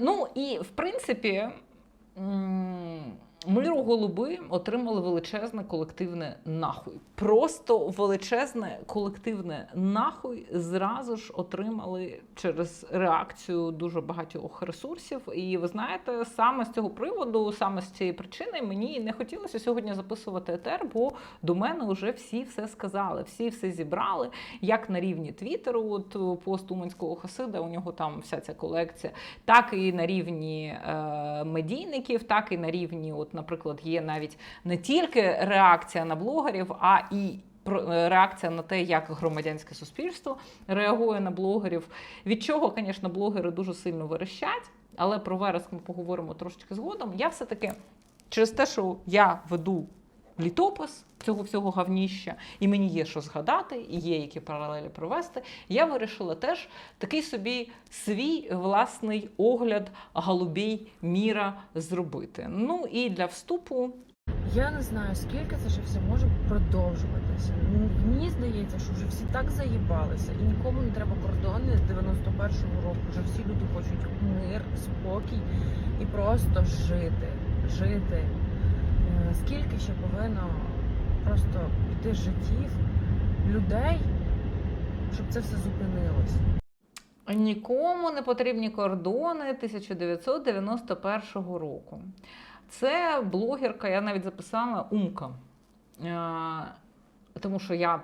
Ну і в принципі. Миру голуби отримали величезне колективне нахуй. Просто величезне колективне нахуй зразу ж отримали через реакцію дуже багатьох ресурсів. І ви знаєте, саме з цього приводу, саме з цієї причини, мені не хотілося сьогодні записувати етер, бо до мене вже всі все сказали, всі все зібрали, як на рівні Твіттеру, от пост Уманського Хасида, у нього там вся ця колекція, так і на рівні е, медійників, так і на рівні, от, наприклад, є навіть не тільки реакція на блогерів, а і е, реакція на те, як громадянське суспільство реагує на блогерів. Від чого, звісно, блогери дуже сильно верещать, але про вереск ми поговоримо трошечки згодом. Я все-таки через те, що я веду літопис цього всього гавніща, і мені є що згадати, і є які паралелі провести. Я вирішила теж такий собі свій власний огляд голубій міра зробити. Ну і для вступу Я не знаю, скільки це ще все може продовжуватися. Ну, Мені здається, що вже всі так заїбалися, і нікому не треба кордони з 91-го року. Вже всі люди хочуть мир, спокій і просто жити. Жити. Е, Скільки ще повинно просто піти життів людей, щоб це все зупинилось. Нікому не потрібні кордони 1991 року. Це блогерка, я навіть записала Умка. Тому що я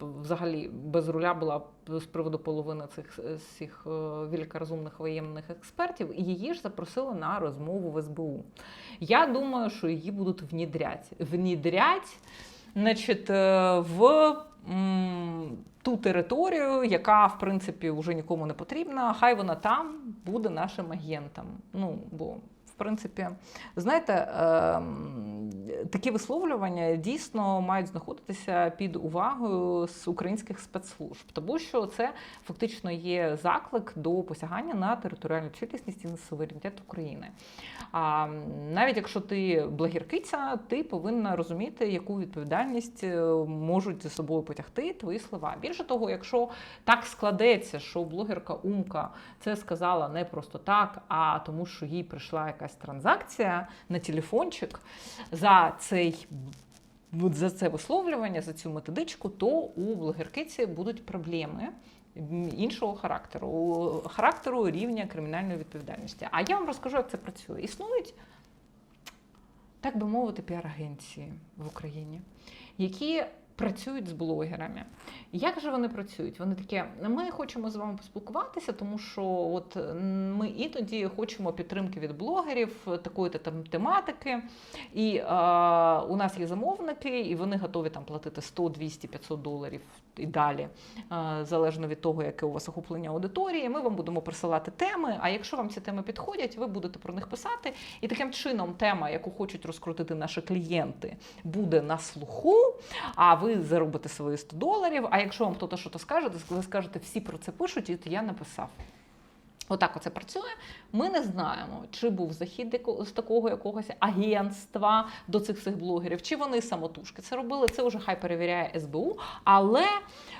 взагалі без руля була з приводу половини цих всіх е, великорозумних воєнних експертів, і її ж запросили на розмову в СБУ. Я думаю, що її будуть внідрять. Внідрять значить, е, в м, ту територію, яка в принципі вже нікому не потрібна. Хай вона там буде нашим агентом. Ну бо. Принципі, знаєте, ем, такі висловлювання дійсно мають знаходитися під увагою з українських спецслужб, тому що це фактично є заклик до посягання на територіальну цілісність і на суверенітет України. А навіть якщо ти блогеркиця, ти повинна розуміти, яку відповідальність е, можуть за собою потягти твої слова. Більше того, якщо так складеться, що блогерка Умка це сказала не просто так, а тому, що їй прийшла якась транзакція на телефончик за цей. За це висловлювання, за цю методичку, то у блогеркиці будуть проблеми іншого характеру, характеру рівня кримінальної відповідальності. А я вам розкажу, як це працює. Існують, так би мовити, піар-агенції в Україні, які працюють з блогерами. Як же вони працюють? Вони такі, ми хочемо з вами поспілкуватися, тому що от ми іноді хочемо підтримки від блогерів такої-то там тематики. І е, у нас є замовники, і вони готові там платити 100, 200, 500 доларів і далі, е, залежно від того, яке у вас охоплення аудиторії. Ми вам будемо присилати теми. А якщо вам ці теми підходять, ви будете про них писати. І таким чином тема, яку хочуть розкрутити наші клієнти, буде на слуху. А ви заробите свої 100 доларів. А якщо вам хтось щось скаже, то ви скажете, всі про це пишуть, і от я написав. Отак оце працює. Ми не знаємо, чи був захід з такого якогось агентства до цих всіх блогерів, чи вони самотужки це робили. Це вже хай перевіряє СБУ. Але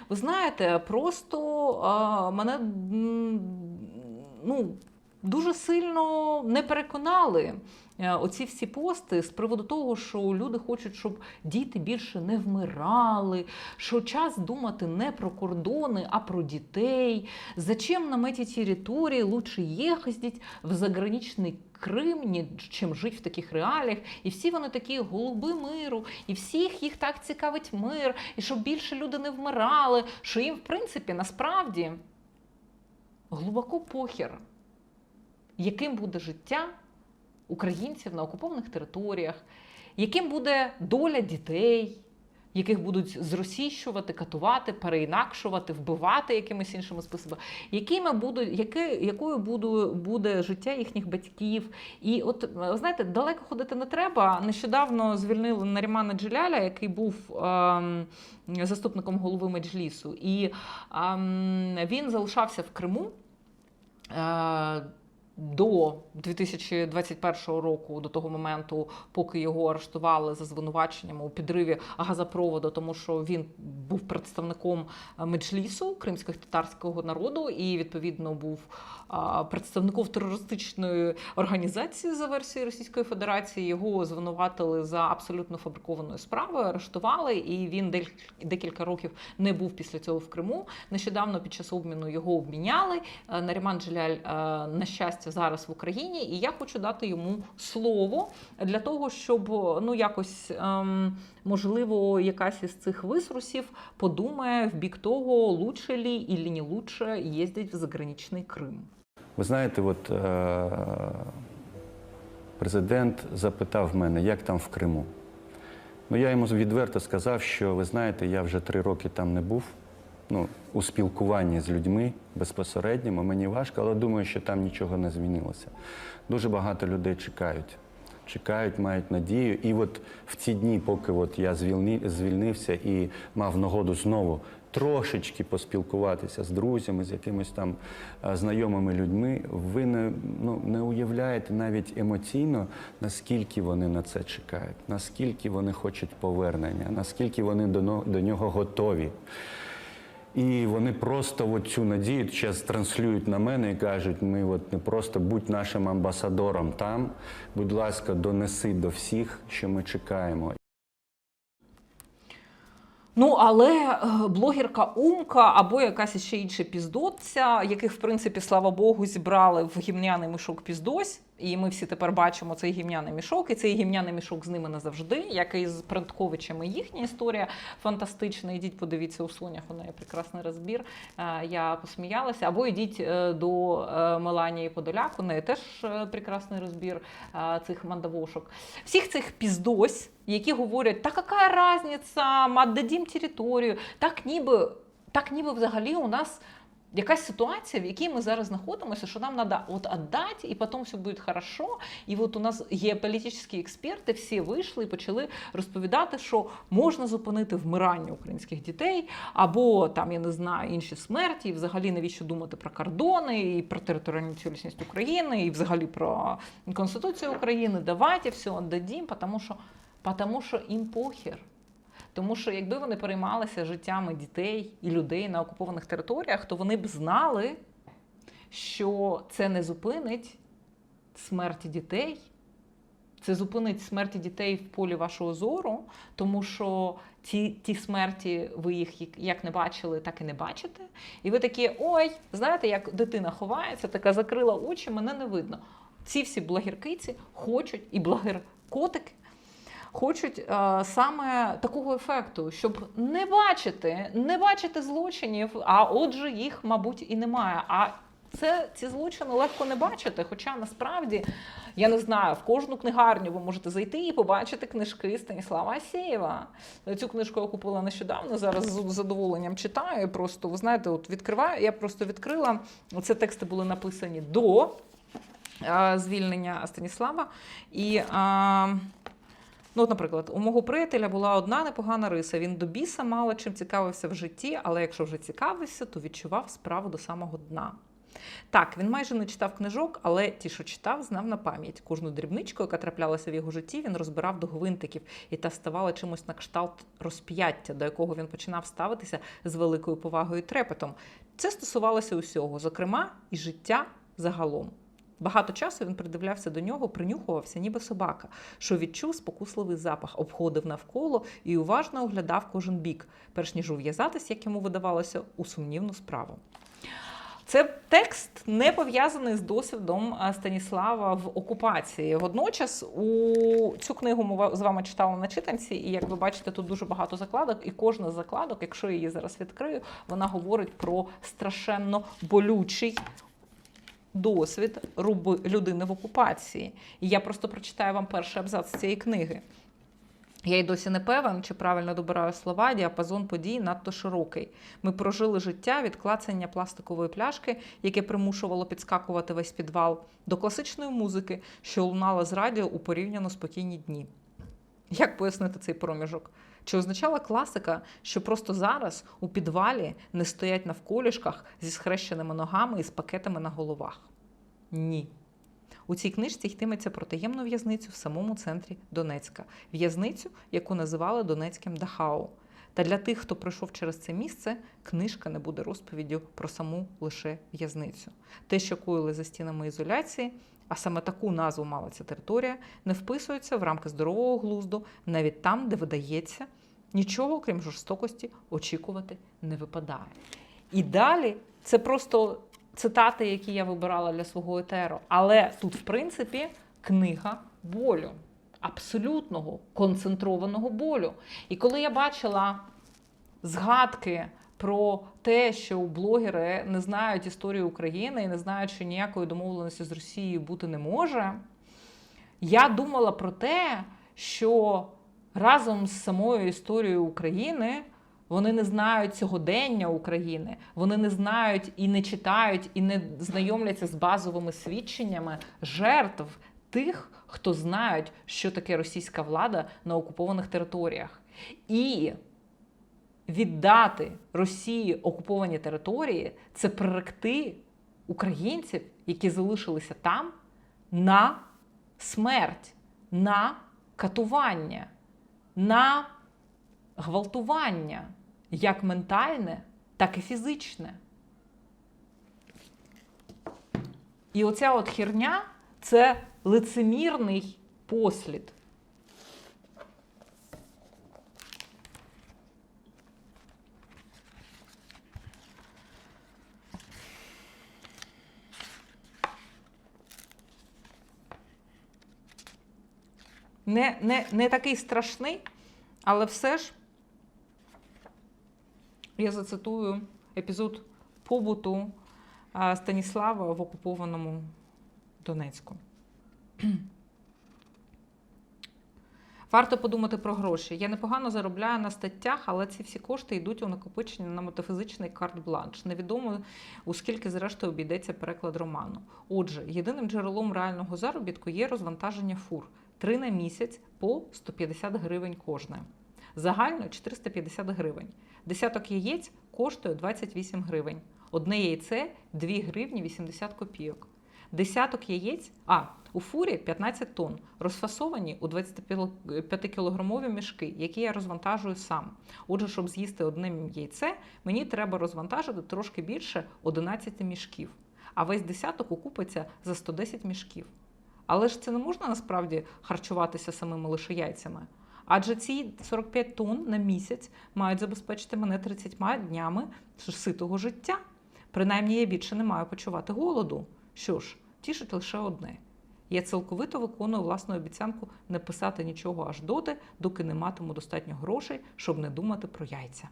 ви знаєте, просто а, мене ну, дуже сильно не переконали. е, Оці всі пости з приводу того, що люди хочуть, щоб діти більше не вмирали, що час думати не про кордони, а про дітей. Зачем нам эти территории? Лучше ехать в заграничний Крим, чим жити в таких реаліях. І всі вони такі голуби миру, і всіх їх так цікавить мир, і щоб більше люди не вмирали, що їм, в принципі, насправді глибоко похер, яким буде життя українців на окупованих територіях, яким буде доля дітей, яких будуть зросійщувати, катувати, переінакшувати, вбивати якимись іншими способами, якими будуть, яке, якою буде, буде життя їхніх батьків. І от знаєте, далеко ходити не треба. Нещодавно звільнили Нарімана Джиляля, який був ем, заступником голови Меджлісу, і ем, він залишався в Криму. Е, до 2021 року, до того моменту, поки його арештували за звинуваченнями у підриві газопроводу, тому що він був представником е, меджлісу кримсько-татарського народу і відповідно був представником терористичної організації за версією Російської Федерації. Його звинуватили за абсолютно фабрикованою справою, арештували, і він декілька років не був після цього в Криму. Нещодавно під час обміну його обміняли. Е, Наріман Джеляль, е, на щастя, зараз в Україні, і я хочу дати йому слово для того, щоб ну якось ем, можливо якась із цих висрусів подумає в бік того, лучше ли или не лучше їздить в заграничний Крим. Ви знаєте, от е, президент запитав мене, як там в Криму. Ну, я йому відверто сказав, що ви знаєте, я вже три роки там не був. Ну, у спілкуванні з людьми безпосередньо, мені важко, але думаю, що там нічого не змінилося. Дуже багато людей чекають. Чекають, мають надію. І от в ці дні, поки от я звільнився і мав нагоду знову трошечки поспілкуватися з друзями, з якимись там е, знайомими людьми, ви не, ну, не уявляєте навіть емоційно, наскільки вони на це чекають, наскільки вони хочуть повернення, наскільки вони до, до нього готові. І вони просто от цю надію зараз транслюють на мене і кажуть: ми от не просто будь нашим амбасадором там, будь ласка, донеси до всіх, що ми чекаємо. Ну, але е, блогерка Умка або якась ще інша піздотця, яких, в принципі, слава Богу, зібрали в гімняний мішок піздось. І ми всі тепер бачимо цей гімняний мішок, і цей гімняний мішок з ними назавжди, як і з Прентковичами. Їхня історія фантастична. Ідіть, подивіться у сонях, у неї прекрасний розбір. Е, Я посміялася. Або йдіть е, до Меланії Подоляк, у неї теж прекрасний розбір цих мандавошок. Всіх цих піздось, які говорять, та яка разниця, ми віддадим територію, так ніби, так ніби взагалі у нас якась ситуація, в якій ми зараз знаходимося, що нам треба от віддати, і потім все буде хорошо. І от у нас геополітичні експерти всі вийшли і почали розповідати, що можна зупинити вмирання українських дітей, або там, я не знаю, інші смерті, і взагалі навіщо думати про кордони, і про територіальну цілісність України, і взагалі про Конституцію України. Давайте все віддадим, тому що, тому що їм похер. Тому що якби вони переймалися життями дітей і людей на окупованих територіях, то вони б знали, що це не зупинить смерті дітей. Це зупинить смерті дітей в полі вашого зору, тому що ті, ті смерті ви їх як- не бачили, так і не бачите. І ви такі, ой, знаєте, як дитина ховається, така закрила очі, мене не видно. Ці всі блогеркиці хочуть і блогер-котики хочуть е, саме такого ефекту, щоб не бачити, не бачити злочинів, а отже, їх, мабуть, і немає. А це ці злочини легко не бачити. Хоча насправді я не знаю, в кожну книгарню ви можете зайти і побачити книжки Станіслава Асєєва. Цю книжку я купила нещодавно. Зараз з задоволенням читаю. Просто ви знаєте, от відкриваю. Я просто відкрила. Це тексти були написані до е, звільнення Станіслава. І е, Ну, от, наприклад, у мого приятеля була одна непогана риса. Він до біса мало чим цікавився в житті, але якщо вже цікавився, то відчував справу до самого дна. Так, він майже не читав книжок, але ті, що читав, знав на пам'ять. Кожну дрібничку, яка траплялася в його житті, він розбирав до гвинтиків, і та ставала чимось на кшталт розп'яття, до якого він починав ставитися з великою повагою і трепетом. Це стосувалося усього, зокрема, і життя загалом. Багато часу він придивлявся до нього, принюхувався, ніби собака, що відчув спокусливий запах, обходив навколо і уважно оглядав кожен бік, перш ніж ув'язатись, як йому видавалося, у сумнівну справу. Це текст не пов'язаний з досвідом Станіслава в окупації. Водночас у цю книгу ми з вами читали на читанці, і як ви бачите, тут дуже багато закладок, і кожна з закладок, якщо я її зараз відкрию, вона говорить про страшенно болючий досвід людини в окупації. І я просто прочитаю вам перший абзац цієї книги. Я й досі не певен, чи правильно добираю слова, діапазон подій надто широкий. Ми прожили життя від клацання пластикової пляшки, яке примушувало підскакувати весь підвал, до класичної музики, що лунала з радіо у порівняно спокійні дні. Як пояснити цей проміжок? Чи означала класика, що просто зараз у підвалі не стоять навколішках зі схрещеними ногами і з пакетами на головах? Ні. У цій книжці йтиметься про таємну в'язницю в самому центрі Донецька, в'язницю, яку називали Донецьким Дахау. Та для тих, хто пройшов через це місце, книжка не буде розповіддю про саму лише в'язницю. Те, що коїли за стінами ізоляції, а саме таку назву мала ця територія, не вписується в рамки здорового глузду, навіть там, де видається, нічого, крім жорстокості, очікувати не випадає. І далі це просто цитати, які я вибирала для свого етеру. Але тут, в принципі, книга болю, абсолютного концентрованого болю. І коли я бачила згадки про те, що блогери не знають історію України і не знають, що ніякої домовленості з Росією бути не може, я думала про те, що разом з самою історією України вони не знають сьогодення України, вони не знають і не читають, і не знайомляться з базовими свідченнями жертв тих, хто знають, що таке російська влада на окупованих територіях. І віддати Росії окуповані території це приректи українців, які залишилися там, на смерть, на катування, на гвалтування, як ментальне, так і фізичне. І оця от херня це лицемірний послід. Не, не, не такий страшний, але все ж я зацитую епізод побуту Станіслава в окупованому Донецьку. Варто подумати про гроші. Я непогано заробляю на статтях, але ці всі кошти йдуть у накопичення на метафізичний карт-бланш. Невідомо у скільки, зрештою, обійдеться переклад роману. Отже, єдиним джерелом реального заробітку є розвантаження фур. Три на місяць по 150 гривень кожне. Загально 450 гривень. Десяток яєць коштує 28 гривень. Одне яйце 2 гривні 80 копійок. Десяток яєць, а у фурі 15 тонн, розфасовані у 25-кілограмові мішки, які я розвантажую сам. Отже, щоб з'їсти одне яйце, мені треба розвантажити трошки більше 11 мішків. А весь десяток окупиться за 110 мішків. Але ж це не можна насправді харчуватися самими лише яйцями. Адже ці 45 тонн на місяць мають забезпечити мене 30 днями ситого життя. Принаймні, я більше не маю почувати голоду. Що ж, тішить лише одне. Я цілковито виконую власну обіцянку не писати нічого аж доти, доки не матиму достатньо грошей, щоб не думати про яйця.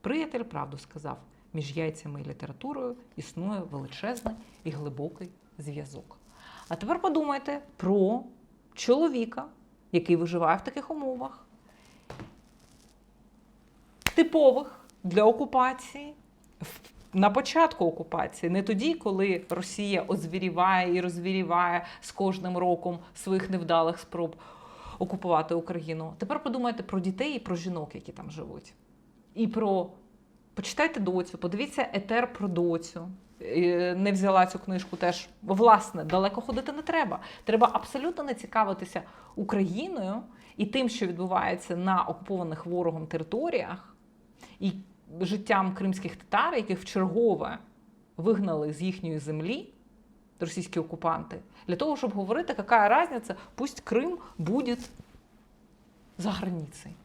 Приятель правду сказав: між яйцями і літературою існує величезний і глибокий зв'язок. А тепер подумайте про чоловіка, який виживає в таких умовах, типових для окупації. в- На початку окупації, не тоді, коли Росія озвіріває і розвіріває з кожним роком своїх невдалих спроб окупувати Україну. Тепер подумайте про дітей і про жінок, які там живуть. І про почитайте доцю, подивіться етер про доцю. Не взяла цю книжку теж. Власне, далеко ходити не треба. Треба абсолютно не цікавитися Україною і тим, що відбувається на окупованих ворогом територіях, і життям кримських татар, яких вчергове вигнали з їхньої землі російські окупанти, для того, щоб говорити, яка різниця, пусть Крим буде за границей.